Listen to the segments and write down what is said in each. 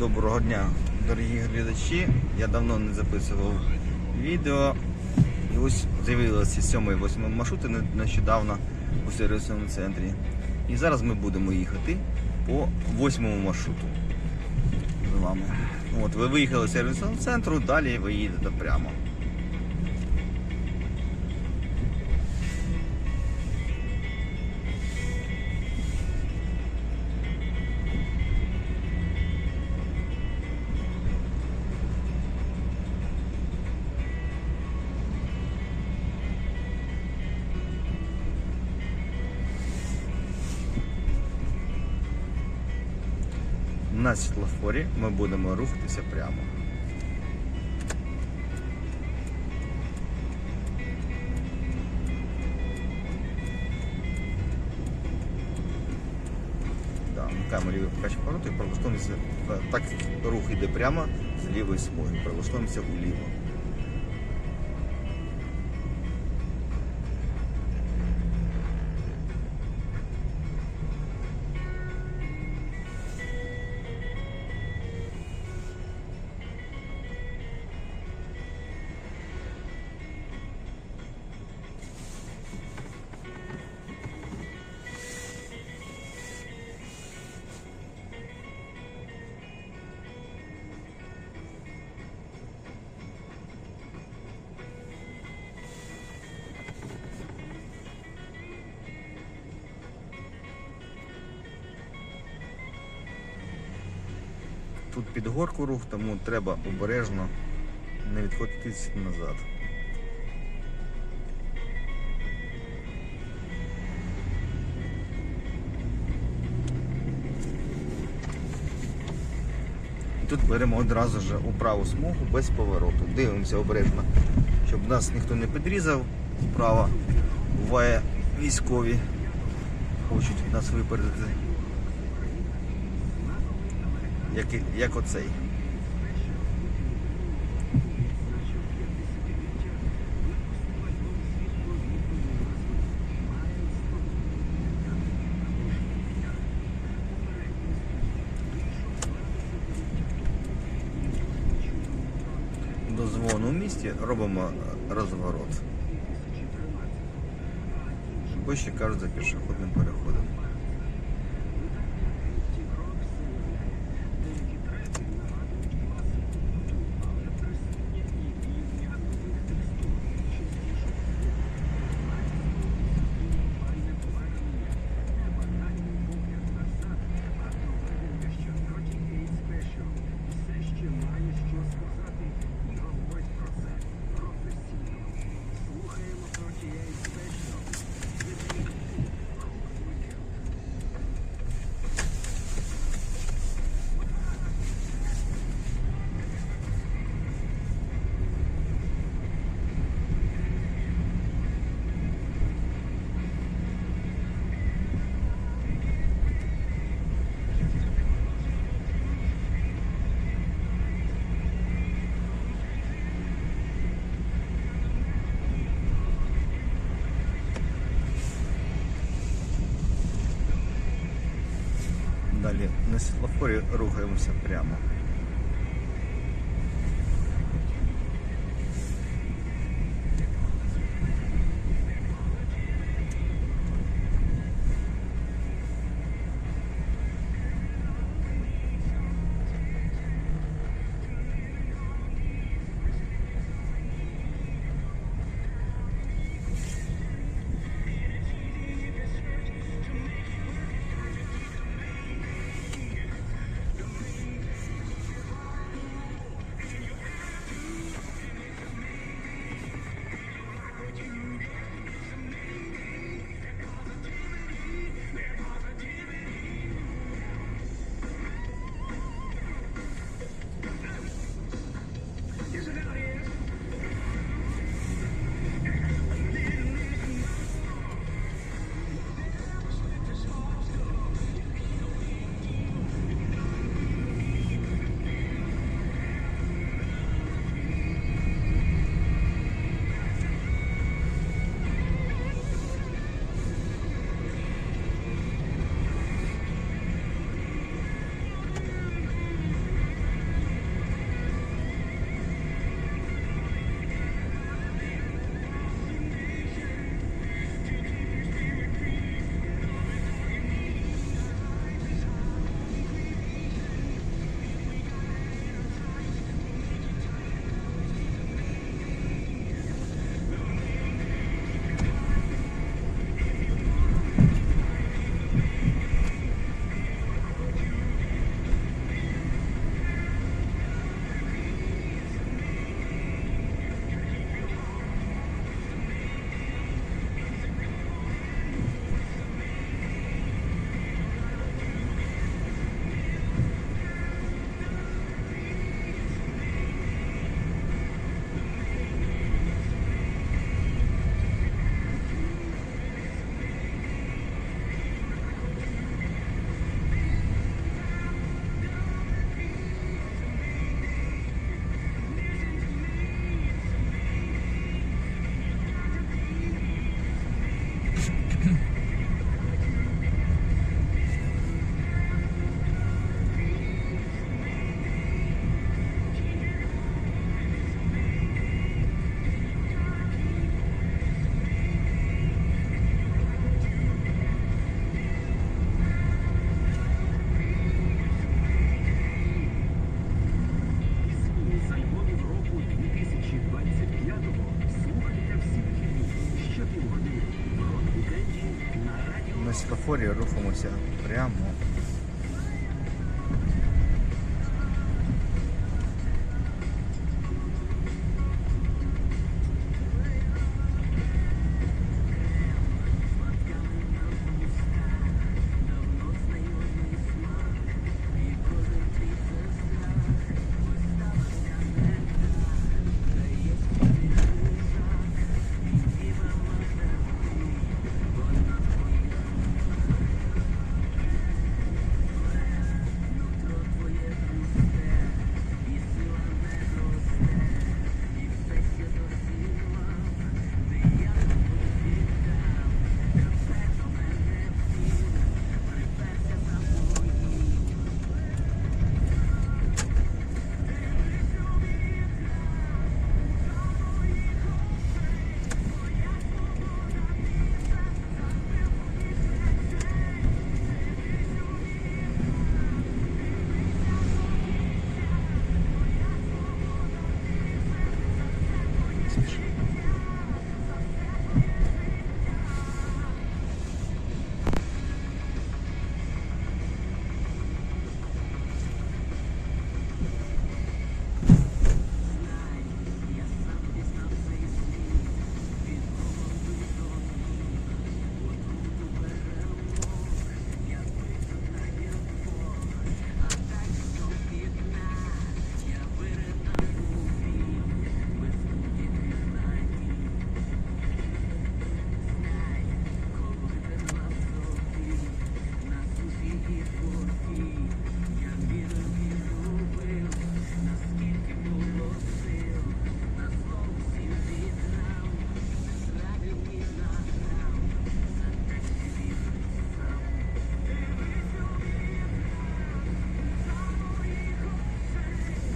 Доброго дня, дорогі глядачі. Я давно не записував відео. І ось з'явилися 7 і 8 маршрути нещодавно у сервісному центрі. І зараз ми будемо їхати по 8 маршруту з вами. От, ви виїхали з сервісного центру, далі ви їдете прямо. На світлофорі ми будемо рухатися прямо. Да, вмикаємо лівий покач повороту і прилаштуємося. е, Так рух йде прямо з лівої смуги. Прилаштуємося уліво. Тут під горку рух, тому треба обережно не відходитись назад. Тут беремо одразу ж у праву смугу без повороту. Дивимося обережно, щоб нас ніхто не підрізав вправо. Буває військові хочуть нас випередити. Як, як оцей. До дзвону в місті робимо розворот. Бо ще кажуть за пішохідним переходом. Далі на світлофорі рухаємося прямо. світлофорі рухаємося прямо.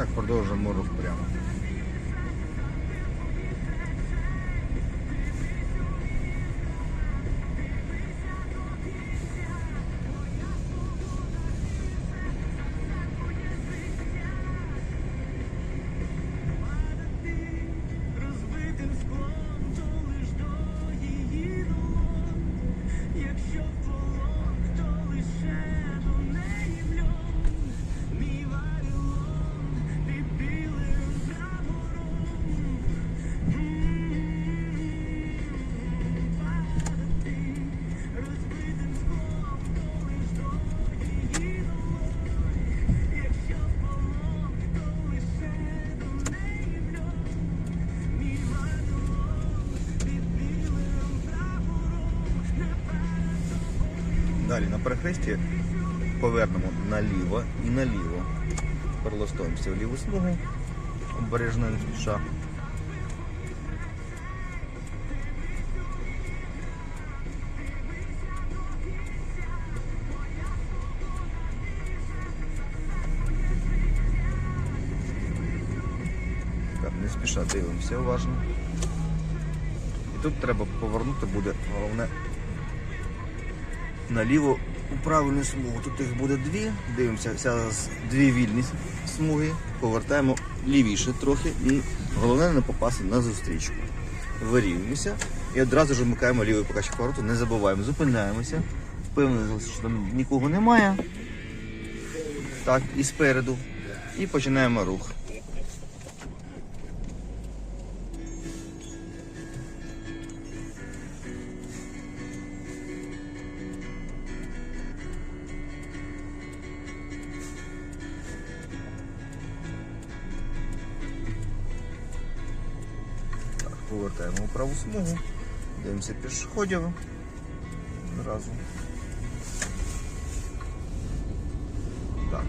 Так, продовжуємо рух прямо. Далі на перехресті повернемо наліво і наліво. Перелаштуємося в ліву смугу. Обережно не спіша. Не спіша дивимося уважно. І тут треба повернути буде головне наліво у правильну смугу. Тут їх буде дві. Дивимося, зараз дві вільні смуги. Повертаємо лівіше трохи. І головне не попасти на зустрічку. Вирівнюємося і одразу ж вмикаємо лівий покачок повороту. Не забуваємо, зупиняємося. Впевненість, що там нікого немає. Так, і спереду. І починаємо рух. Праву смугу. Дивимося пішоходів. Зразу. Так.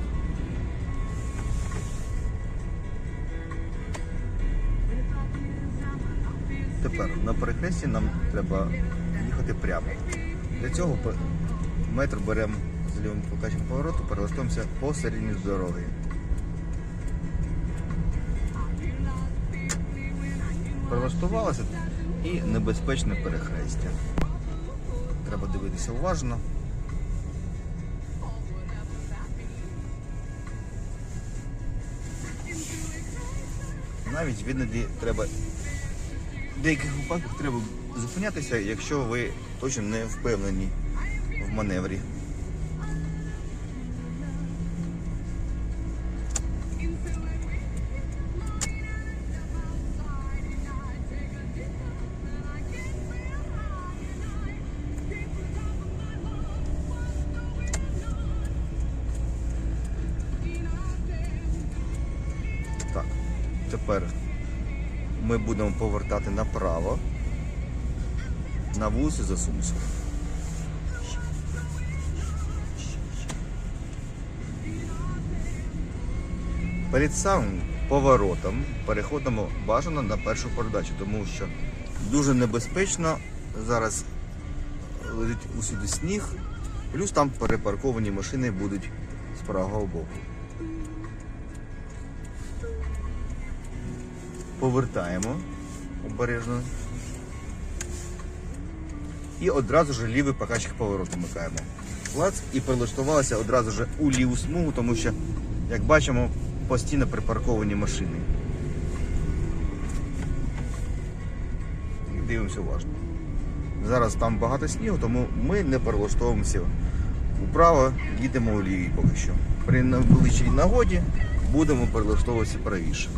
Тепер на перехресті нам треба їхати прямо. Для цього метр беремо з лівим покачем повороту, перелаштуємося посередині дороги. Прилаштувалося і небезпечне перехрестя. Треба дивитися уважно. Навіть іноді треба в деяких випадках треба зупинятися, якщо ви точно не впевнені в маневрі. Повертати направо на вулицю Засумську. Перед самим поворотом переходимо бажано на першу передачу, тому що дуже небезпечно зараз лежить усюди сніг, плюс там перепарковані машини будуть з правого боку. Повертаємо обережно. І одразу ж лівий покачик повороту вмикаємо. Клац і прилаштувалися одразу ж у ліву смугу, тому що, як бачимо, постійно припарковані машини. І дивимося уважно. Зараз там багато снігу, тому ми не перелаштовуємося вправо, їдемо у лівій поки що. При найближчій нагоді будемо перелаштовуватися правіше.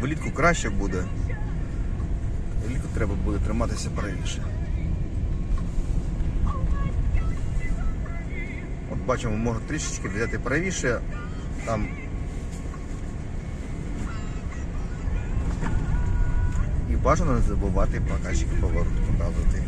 Влітку краще буде. Влітку треба буде триматися правіше. От бачимо, можна трішечки взяти правіше. Там і бажано не забувати покажчик повороту показувати.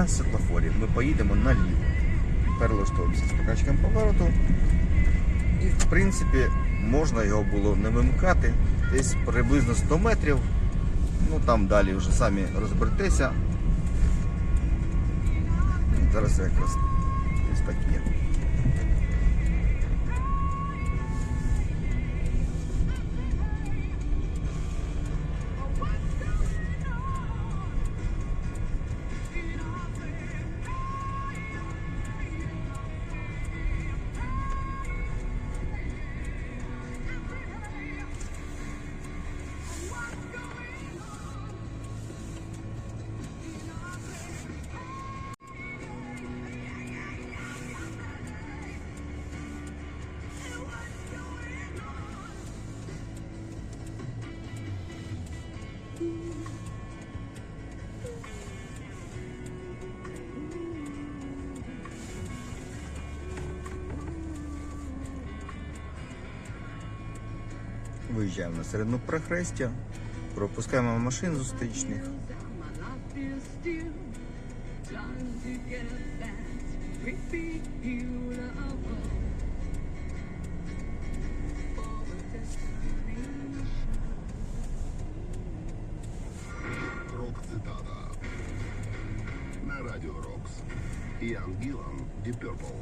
На світлофорі ми поїдемо наліво. Перелаштовуємося з покачком повороту. І в принципі можна його було не вимикати десь приблизно 100 метрів. Ну там далі вже самі розберетеся. Зараз якраз ось так є. Виїжджаємо на середину перехрестя, пропускаємо машин зустрічних. My life is still trying to get that great big beautiful for a destination. Рок цитата на радіо Рокс. Ян Гілан Ді Purple.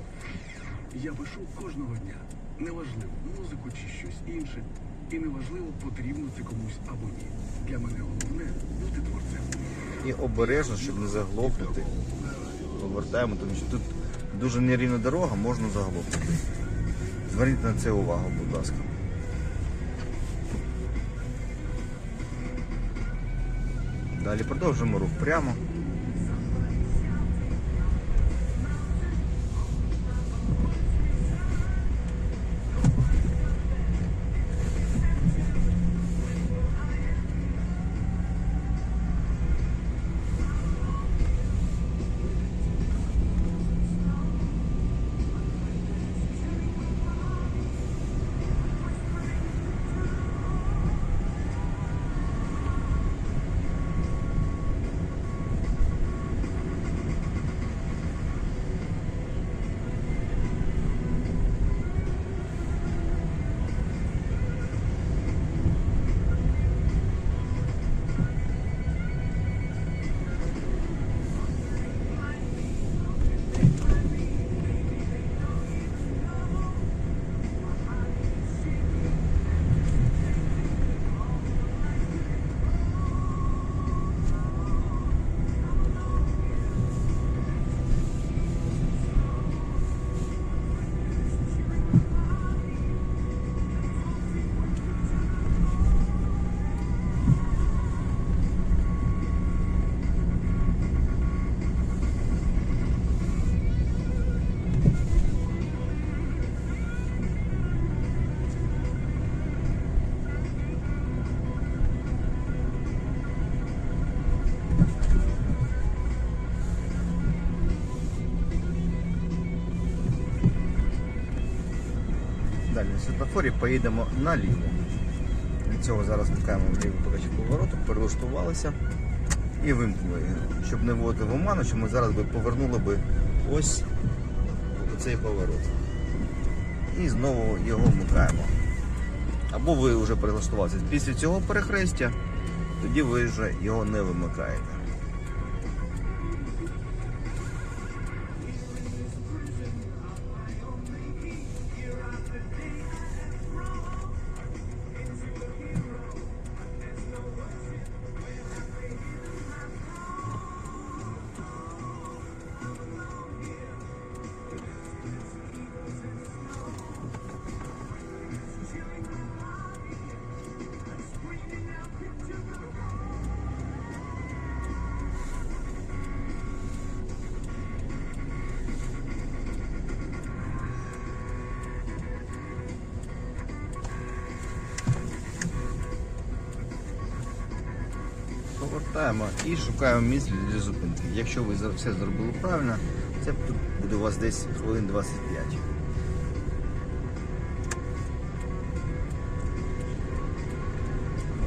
Я пишу кожного дня. Неважливо, музику чи щось інше. І неважливо, потрібно це комусь або ні. Для мене головне бути творцем. І обережно, щоб не заглохнути. Повертаємо, тому що тут дуже нерівна дорога, можна заглохнути. Зверніть на це увагу, будь ласка. Далі продовжуємо рух прямо. Світлофорі поїдемо наліво. Для цього зараз вмикаємо лівий покачок повороту, перелаштувалися і вимкнули. Щоб не вводити в оману, що ми зараз би повернули би ось цей поворот. І знову його вмикаємо. Або ви вже перелаштувалися. Після цього перехрестя, тоді ви вже його не вимикаєте. Повертаємо і шукаємо місце для зупинки. Якщо ви все зробили правильно, це тут буде у вас десь хвилин 25.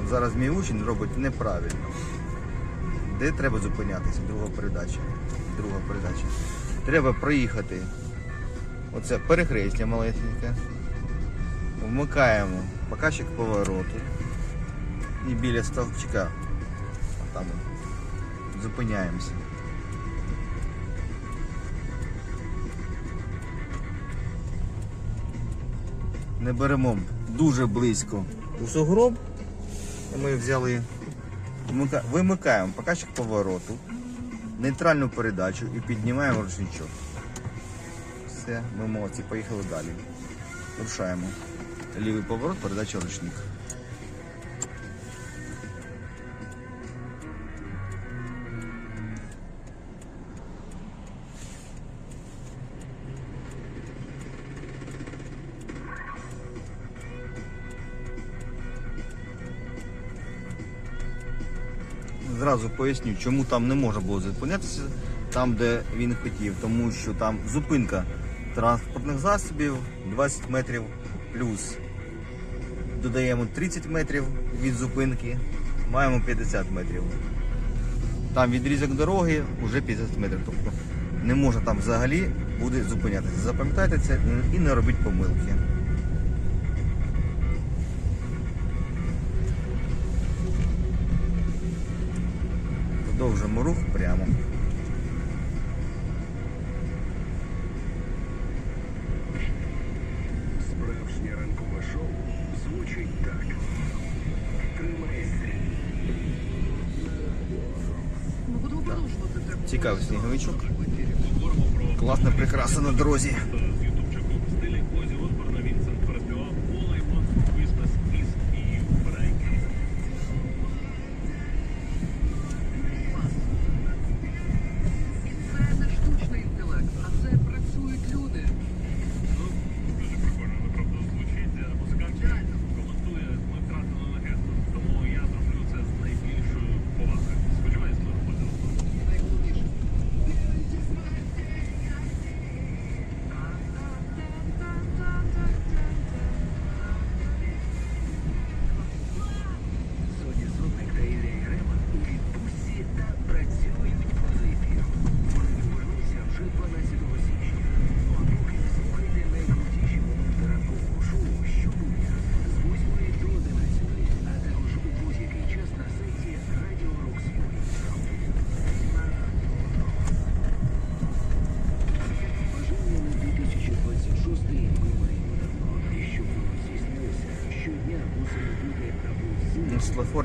От зараз мій учень робить неправильно. Де треба зупинятися? Друга передача. Друга передача. Треба проїхати. Оце перехрестя малесеньке. Вмикаємо показчик повороту. І біля стовпчика там зупиняємося. Не беремо дуже близько у сугроб. Ми взяли, вимикаємо показчик повороту, нейтральну передачу і піднімаємо ручничок. Все, ми молодці, поїхали далі. Рушаємо. Лівий поворот, передача ручник. Зразу поясню, чому там не можна було зупинятися, там, де він хотів, тому що там зупинка транспортних засобів 20 метрів плюс. Додаємо 30 метрів від зупинки, маємо 50 метрів. Там відрізок дороги вже 50 метрів. Тобто не можна там взагалі буде зупинятися. Запам'ятайте це і не робіть помилки. Продовжуємо рух прямо. Справжнє ранкове шоу звучить так. Тримайся. Ми будемо продовжувати тему. Цікавий сніговичок. Класна прикраса на дорозі.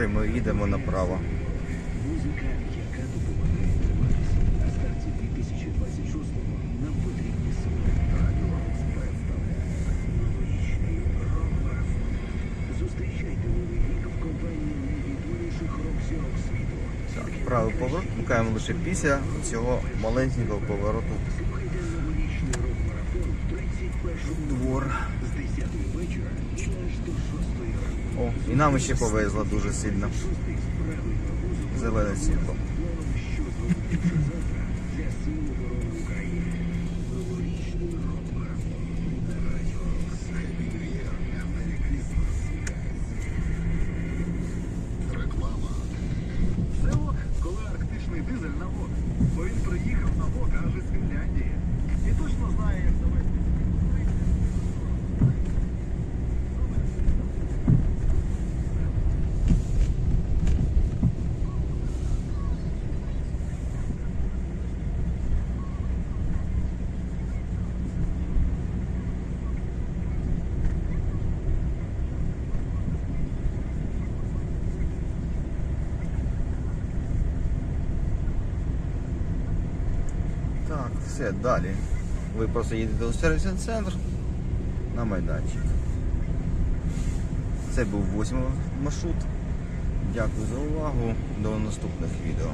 Світлофорі ми їдемо направо. На старті 2026-го нам потрібні сили. Радіо представляє новорічний рок-марафон. Зустрічайте новий рік в компанії найвідоміших рок-зірок світу. Правий поворот вмикаємо лише після цього маленького повороту. Слухайте новорічний рок-марафон 31 Двор. з 10 вечора і аж до 6 ранку. О, і нам ще повезло дуже сильно. Зелене світло. Що зробити вже завтра для Сил оборони України? Новорічний рок-марафон на радіо Рокс. Все, далі. Ви просто їдете у сервісний центр на майданчик. Це був восьмий маршрут. Дякую за увагу. До наступних відео.